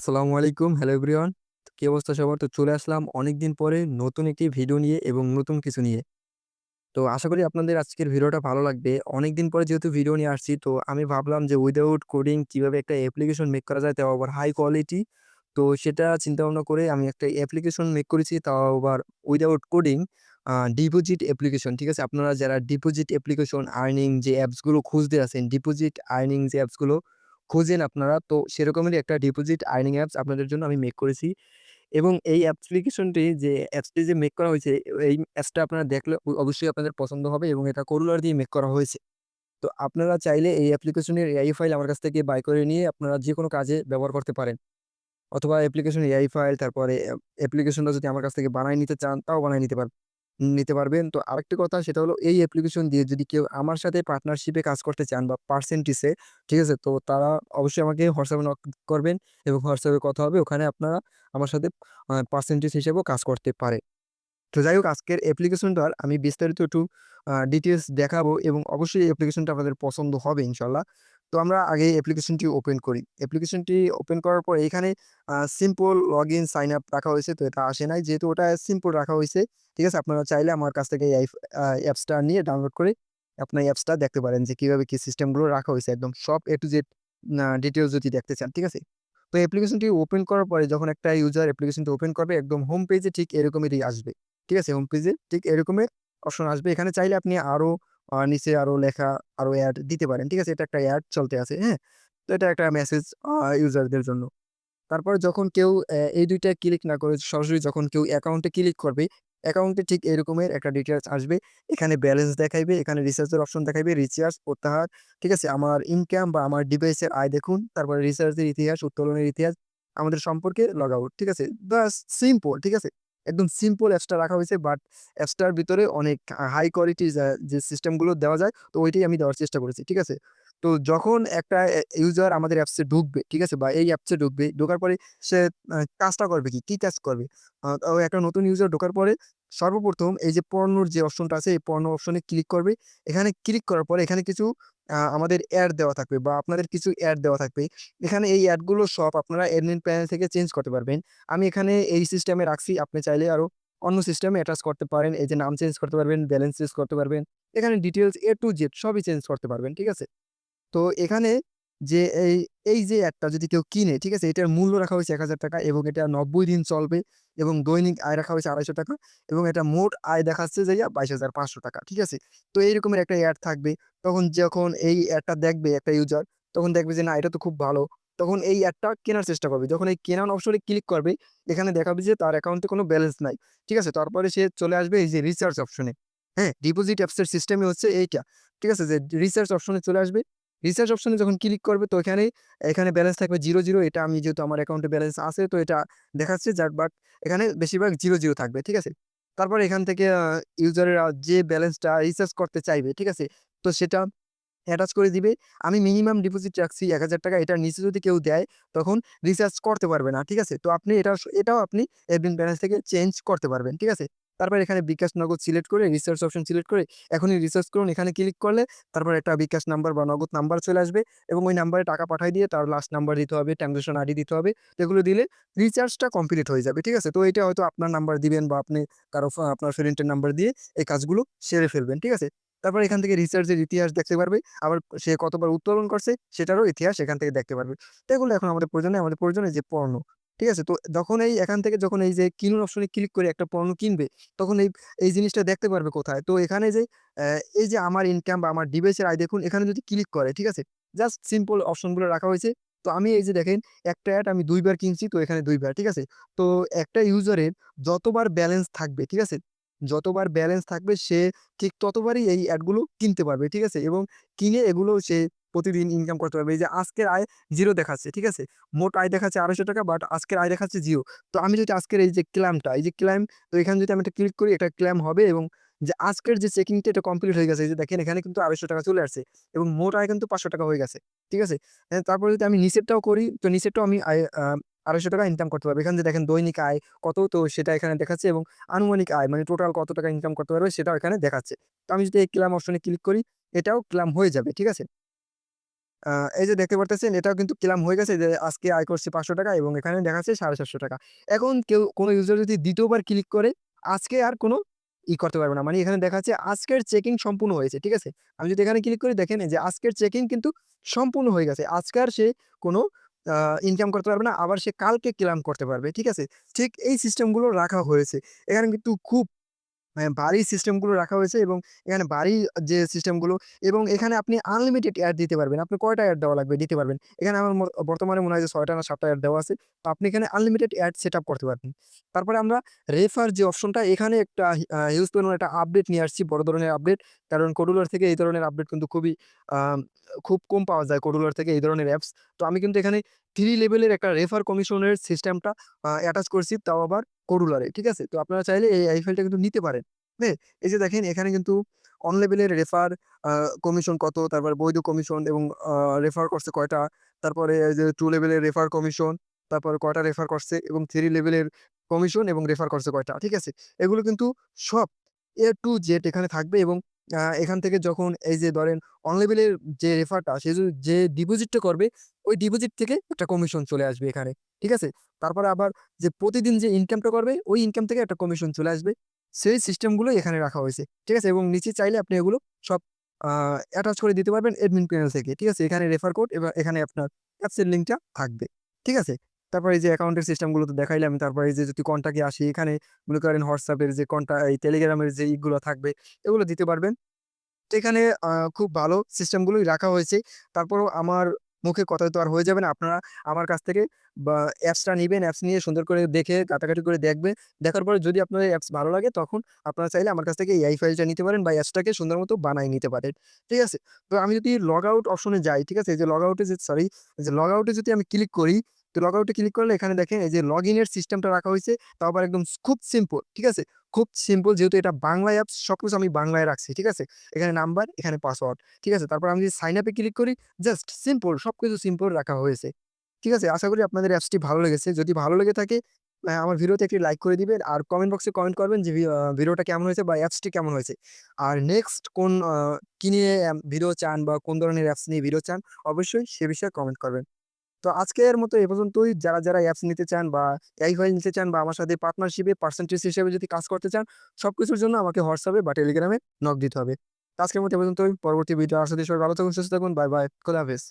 আসসালামু আলাইকুম। Hello everyone. কি অবস্থা সবার? তো চলে আসলাম অনেক দিন পরে নতুন একটি ভিডিও নিয়ে এবং নতুন কিছু নিয়ে। তো আশা করি আপনাদের আজকের ভিডিওটা ভালো লাগবে। অনেক দিন পরে যেহেতু ভিডিও নিয়ে আসছি তো আমি ভাবলাম যে উইদাউট কোডিং কীভাবে একটা অ্যাপ্লিকেশন মেক করা যায় তাও আবার হাই কোয়ালিটি। তো সেটা চিন্তাভাবনা করে আমি একটা অ্যাপ্লিকেশন মেক করেছি তাও আবার উইদাউট কোডিং ডিপোজিট অ্যাপ্লিকেশন। ঠিক আছে? আপনারা যারা ডিপোজিট অ্যাপ্লিকেশন আর্নিং যে অ্যাপসগুলো খুঁজতে আছেন, ডিপোজিট আর্নিং যে অ্যাপসগুলো খোঁজেন আপনারা তো সেরকমেরই একটা ডিপোজিট আর্নিং অ্যাপস আপনাদের জন্য আমি মেক করেছি। এবং এই অ্যাপ্লিকেশনটি যে অ্যাপসটি যে মেক করা হয়েছে, এই অ্যাপসটা আপনারা দেখলে অবশ্যই আপনাদের পছন্দ হবে এবং এটা করুলার দিয়ে মেক করা হয়েছে। তো আপনারা চাইলে এই অ্যাপ্লিকেশনের এআই ফাইল আমার কাছ থেকে বাই করে নিয়ে আপনারা যে কোনো কাজে ব্যবহার করতে পারেন। অথবা অ্যাপ্লিকেশন এআই ফাইল তারপরে অ্যাপ্লিকেশনটা যদি আমার কাছ থেকে বানায় নিতে চান, তাও বানায় নিতে পার নিতে পারবেন। তো আরেকটি কথা সেটা হলো এই অ্যাপ্লিকেশন দিয়ে যদি কেউ আমার সাথে পার্টনারশিপে কাজ করতে চান বা পার্সেন্টিসে, ঠিক আছে? তো তারা অবশ্যই আমাকে হোয়াটসঅ্যাপে নক করবেন এবং হোয়াটসঅ্যাপে কথা হবে। ওখানে আপনারা আমার সাথে পার্সেন্টেজ হিসেবেও কাজ করতে পারে। তো যাই হোক আজকের অ্যাপ্লিকেশনটার আমি বিস্তারিত একটু ডিটেলস দেখাবো এবং অবশ্যই অ্যাপ্লিকেশনটা আপনাদের পছন্দ হবে ইনশাআল্লাহ। তো আমরা আগে অ্যাপ্লিকেশনটি ওপেন করি। অ্যাপ্লিকেশনটি ওপেন করার পর এখানে সিম্পল লগইন সাইন আপ রাখা হয়েছে। তো এটা আসে নাই। যেহেতু ওটা সিম্পল রাখা হইছে, ঠিক আছে? আপনারা চাইলে আমার কাছ থেকে এই অ্যাপসটা নিয়ে ডাউনলোড করে আপনার অ্যাপসটা দেখতে পারেন যে কীভাবে কি সিস্টেমগুলো রাখা হয়েছে একদম সব এ টু জেড ডিটেলস যদি দেখতে চান, ঠিক আছে? তো অ্যাপ্লিকেশনটি ওপেন করার পরে যখন একটা ইউজার অ্যাপ্লিকেশনটি ওপেন করবে একদম হোম পেজে ঠিক এরকমেরই আসবে। ঠিক আছে? হোম পেজে ঠিক এরকমের অপশন আসবে। এখানে চাইলে আপনি আরও আ নিচে আরও লেখা, আরও অ্যাড দিতে পারেন। ঠিক আছে? এটা একটা অ্যাড চলতে আছে, হ্যাঁ? তো এটা একটা মেসেজ ইউজারদের জন্য। তারপরে যখন কেউ এই দুইটা ক্লিক না করে সরাসরি যখন কেউ অ্যাকাউন্টে ক্লিক করবে, অ্যাকাউন্টে ঠিক এরকমের একটা ডিটেলস আসবে। এখানে ব্যালেন্স দেখাইবে, এখানে রিচার্জের অপশন দেখাইবে, রিচার্জ, প্রত্যাহার, ঠিক আছে? আমার ইনকাম বা আমার ডিভাইসের আয় দেখুন, তারপরে রিচার্জের ইতিহাস, উত্তোলনের ইতিহাস, আমাদের সম্পর্কে লগ আউট, ঠিক আছে? সিম্পল, ঠিক আছে? একদম সিম্পল অ্যাপসটা রাখা হয়েছে বাট অ্যাপসটার ভিতরে অনেক হাই কোয়ালিটি যা সিস্টেমগুলো দেওয়া যায় তো ওইটাই আমি দেওয়ার চেষ্টা করেছি, ঠিক আছে? তো যখন একটা ইউজার আমাদের অ্যাপসে ঢুকবে, ঠিক আছে? বা এই অ্যাপসে ঢুকবে, ঢোকার পরে সে কাজটা করবে কি? কি কাজ করবে? একটা নতুন ইউজার ঢোকার পরে সর্বপ্রথম এই যে পড়ানোর যে অপশনটা আছে, এই পড়ানো অপশনে ক্লিক করবে। এখানে ক্লিক করার পরে এখানে কিছু আমাদের অ্যাড দেওয়া থাকবে বা আপনাদের কিছু অ্যাড দেওয়া থাকবে। এখানে এই অ্যাডগুলো সব আপনারা অ্যাডমিন প্যানেল থেকে চেঞ্জ করতে পারবেন। আমি এখানে এই সিস্টেমে রাখছি। আপনি চাইলে আরও অন্য সিস্টেমে অ্যাটাচ করতে পারেন। এই যে নাম চেঞ্জ করতে পারবেন, ব্যালেন্স চেঞ্জ করতে পারবেন। এখানে ডিটেলস এ টু জেড সবই চেঞ্জ করতে পারবেন। ঠিক আছে? তো এখানে যে এই, এই যে অ্যাডটা যদি কেউ কিনে, ঠিক আছে? এটার মূল্য রাখা হয়েছে ৳১,০০০ এবং এটা ৯০ দিন চলবে এবং দৈনিক আয় রাখা হয়েছে ৳২৫০ এবং এটা মোট আয় দেখাচ্ছে যে বাইশ হাজার পাঁচশো টাকা ঠিক আছে? তো এইরকমের একটা অ্যাড থাকবে। তখন যখন এই অ্যাডটা দেখবে একটা ইউজার, তখন দেখবে যে না এটা তো খুব ভালো। তখন এই অ্যাডটা কেনার চেষ্টা করবে। যখন এই কেনার অপশনে ক্লিক করবে, এখানে দেখাবে যে তার অ্যাকাউন্টে কোনো ব্যালেন্স নাই। ঠিক আছে? তারপরে সে চলে আসবে এই যে রিচার্জ অপশনে। হ্যাঁ? ডিপোজিট অ্যাপসের সিস্টেমই হচ্ছে এইটা। ঠিক আছে? যে রিচার্জ অপশনে চলে আসবে। রিসার্চ অপশনে যখন ক্লিক করবে তো এখানে, এখানে ব্যালেন্স থাকবে ০, ০ এটা আমি যেহেতু আমার অ্যাকাউন্টে ব্যালেন্স আছে তো এটা দেখাচ্ছে যার বাট এখানে বেশিরভাগ ০, ০ থাকবে। ঠিক আছে? তারপর এখান থেকে ইউজারেরা যে ব্যালেন্সটা রিচার্জ করতে চাইবে, ঠিক আছে? তো সেটা অ্যাটাচ করে দিবে। আমি মিনিমাম ডিপোজিট রাখছি ৳১,০০০ এটার নিচে যদি কেউ দেয় তখন রিচার্জ করতে পারবে না। ঠিক আছে? তো আপনি এটা এটাও আপনি অ্যাডমিন ব্যালেন্স থেকে চেঞ্জ করতে পারবেন। ঠিক আছে? তারপর এখানে বিকাশ নগদ সিলেক্ট করে রিসার্চ অপশন সিলেক্ট করে এখনই রিসার্চ করুন। এখানে ক্লিক করলে তারপর একটা বিকাশ নাম্বার বা নগদ নাম্বার চলে আসবে এবং ওই নাম্বারে টাকা পাঠায় দিয়ে তার লাস্ট নাম্বার দিতে হবে, ট্রান্সেকশন আইডি দিতে হবে। এগুলো দিলে রিচার্জটা কমপ্লিট হয়ে যাবে। ঠিক আছে? তো এটা হয়তো আপনার নাম্বার দিবেন বা আপনি কারও আপনার ফ্রেন্ডের নাম্বার দিয়ে এই কাজগুলো সেরে ফেলবেন। ঠিক আছে? তারপর এখান থেকে রিচার্জের ইতিহাস দেখতে পারবে। আবার সে কতবার উত্তোলন করছে সেটারও ইতিহাস এখান থেকে দেখতে পারবে। তো এগুলো এখন আমাদের প্রয়োজন। আমাদের প্রয়োজন যে পণ্য। ঠিক আছে? তো যখন এই এখান থেকে যখন এই যে কিনুন অপশনে ক্লিক করে একটা পণ্য কিনবে, তখন এই, এই জিনিসটা দেখতে পারবে কোথায়? তো এখানে যে এই যে আমার ইনকাম বা আমার ডিভাইসের আয় দেখুন এখানে যদি ক্লিক করে, ঠিক আছে? জাস্ট সিম্পল অপশনগুলো রাখা হয়েছে। তো আমি এই যে দেখেন একটা অ্যাড আমি দুইবার কিনছি তো এখানে দুইবার ঠিক আছে? তো একটা ইউজারের যতবার ব্যালেন্স থাকবে, ঠিক আছে? যতবার ব্যালেন্স থাকবে সে ঠিক ততবারই এই অ্যাডগুলো কিনতে পারবে, ঠিক আছে? এবং কিনে এগুলো সে প্রতিদিন ইনকাম করতে পারবে। এই যে আজকের আয় জিরো দেখাচ্ছে, ঠিক আছে? মোট আয় দেখাচ্ছে ৳২৫০ বাট আজকের আয় দেখাচ্ছে জিরো তো আমি যদি আজকের এই যে ক্লেমটা, এই যে ক্লেম তো এখানে যদি আমি এটা ক্লিক করি এটা ক্লেম হবে এবং যে আজকের যে চেকিংটা এটা কমপ্লিট হয়ে গেছে। যে দেখেন এখানে কিন্তু ৳২৫০ চলে আসছে এবং মোট আয় কিন্তু ৳৫০০ হয়ে গেছে। ঠিক আছে? তারপরে যদি আমি নিচেরটাও করি তো নিচেরটাও আমি আয় আ ৳২৫০ ইনকাম করতে পারবে এখানে দেখেন দৈনিক আয় কত তো সেটা এখানে দেখাচ্ছে এবং আনুমানিক আয় মানে টোটাল কত টাকা ইনকাম করতে পারবে সেটাও এখানে দেখাচ্ছে। তো আমি যদি এই ক্লেম অপশনে ক্লিক করি, এটাও ক্লাম হয়ে যাবে। ঠিক আছে? এই যে দেখতে পারতেছেন, এটাও কিন্তু ক্লাম হয়ে গেছে যে আজকে আয় করছে পাঁচশো টাকা এবং এখানে দেখাচ্ছে ৳৭৫০ এখন কেউ কোনো ইউজার যদি দ্বিতীয়বার ক্লিক করে, আজকে আর কোনো ই করতে পারবে না। মানে এখানে দেখাচ্ছে আজকের চেকিং সম্পূর্ণ হয়েছে। ঠিক আছে? আমি যদি এখানে ক্লিক করি, দেখেন যে আজকের চেকিং কিন্তু সম্পূর্ণ হয়ে গেছে। আজকে আর সে কোনো ইনকাম করতে পারবে না। আবার সে কালকে ক্লেম করতে পারবে। ঠিক আছে? ঠিক এই সিস্টেমগুলো রাখা হয়েছে। এখানে কিন্তু খুব হ্যাঁ, ভারী সিস্টেমগুলো রাখা হয়েছে এবং এখানে ভারী যে সিস্টেমগুলো এবং এখানে আপনি আনলিমিটেড এড দিতে পারবেন। আপনি কয়টা এড দেওয়া লাগবে দিতে পারবেন। এখানে আমার বর্তমানে মনে হয় যে ছয়টা না ৭ টা এড দেওয়া আছে। তো আপনি এখানে আনলিমিটেড এড সেটআপ করতে পারবেন। তারপরে আমরা রেফার যে অপশনটা এখানে একটা হিউজ পরিমাণে একটা আপডেট নিয়ে আসছি, বড় ধরনের আপডেট। কারণ Codeolor থেকে এই ধরনের আপডেট কিন্তু খুবই খুব কম পাওয়া যায় Codeolor থেকে এই ধরনের অ্যাপস। তো আমি কিন্তু এখানে 3 লেভেলের একটা রেফার কমিশনের সিস্টেমটা অ্যাটাচ করছি তাও আবার করুলারে ঠিক আছে? তো আপনারা চাইলে এই ফাইলটা কিন্তু নিতে পারেন। হ্যাঁ? এই যে দেখেন এখানে কিন্তু অন লেভেলের রেফার কমিশন কত, তারপর বৈধ কমিশন এবং রেফার করছে কয়টা, তারপরে যে 2 লেভেলের রেফার কমিশন, তারপর কয়টা রেফার করছে এবং থ্রি লেভেলের কমিশন এবং রেফার করছে কয়টা। ঠিক আছে? এগুলো কিন্তু সব এ টু Z এখানে থাকবে এবং এখান থেকে যখন এই যে ধরেন অন লেভেলের যে রেফারটা সে যে ডিপোজিটটা করবে, ওই ডিপোজিট থেকে একটা কমিশন চলে আসবে এখানে। ঠিক আছে? তারপরে আবার যে প্রতিদিন যে ইনকামটা করবে, ওই ইনকাম থেকে একটা কমিশন চলে আসবে। সেই সিস্টেমগুলোই এখানে রাখা হয়েছে। ঠিক আছে? এবং নিচে চাইলে আপনি এগুলো সব অ্যাটাচ করে দিতে পারবেন অ্যাডমিন প্যানেল থেকে। ঠিক আছে? এখানে রেফার কোড এবং এখানে আপনার অ্যাপসের লিঙ্কটা থাকবে। ঠিক আছে? তারপরে এই যে অ্যাকাউন্টের সিস্টেমগুলো তো দেখাইলাম। তারপরে এই যে যদি কনট্যাক্টে আসি এখানে মনে করেন হোয়াটসঅ্যাপের যে কনটা এই টেলিগ্রামের যে ইগুলো থাকবে এগুলো দিতে পারবেন। তো এখানে খুব ভালো সিস্টেমগুলোই রাখা হয়েছে। তারপরেও আমার মুখে কথা তো আর হয়ে যাবে না। আপনারা আমার কাছ থেকে বা অ্যাপসটা নিবেন, অ্যাপস নিয়ে সুন্দর করে দেখে কাটাকাটি করে দেখবেন। দেখার পরে যদি আপনার এই অ্যাপস ভালো লাগে তখন আপনারা চাইলে আমার কাছ থেকে এই ফাইলটা নিতে পারেন বা অ্যাপসটাকে সুন্দর মতো বানায় নিতে পারেন। ঠিক আছে? তো আমি যদি লগ আউট অপশনে যাই, ঠিক আছে? যে লগ আউটে যে সরি যে লগ আউটে যদি আমি ক্লিক করি, তো লগ আউটে ক্লিক করলে এখানে দেখেন এই যে লগইনের সিস্টেমটা রাখা হয়েছে তাও আবার একদম খুব সিম্পল। ঠিক আছে? খুব সিম্পল যেহেতু এটা বাংলা অ্যাপস সবকিছু আমি বাংলায় রাখছি। ঠিক আছে? এখানে নাম্বার, এখানে পাসওয়ার্ড। ঠিক আছে? তারপর আমি যদি সাইন আপে ক্লিক করি জাস্ট সিম্পল সবকিছু সিম্পল রাখা হয়েছে। ঠিক আছে? আশা করি আপনাদের অ্যাপসটি ভালো লেগেছে। যদি ভালো লেগে থাকে আমার ভিডিওতে একটি লাইক করে দিবেন আর কমেন্ট বক্সে কমেন্ট করবেন যে ভিডিওটা কেমন হয়েছে বা অ্যাপসটি কেমন হয়েছে। আর নেক্সট কোন কি নিয়ে ভিডিও চান বা কোন ধরনের অ্যাপস নিয়ে ভিডিও চান অবশ্যই সে বিষয়ে কমেন্ট করবেন। তো আজকের মতো এ পর্যন্তই। যারা, যারা অ্যাপস নিতে চান বা এই হয়ে নিতে চান বা আমার সাথে পার্টনারশিপে পার্সেন্টেজ হিসেবে যদি কাজ করতে চান সব কিছুর জন্য আমাকে হোয়াটসঅ্যাপে বা টেলিগ্রামে নক দিতে হবে। আজকের মতো এ পর্যন্তই। পরবর্তী ভিডিও করি সবাই ভালো থাকুন, সুস্থ থাকুন। Bye, bye. খোদা হাফেজ।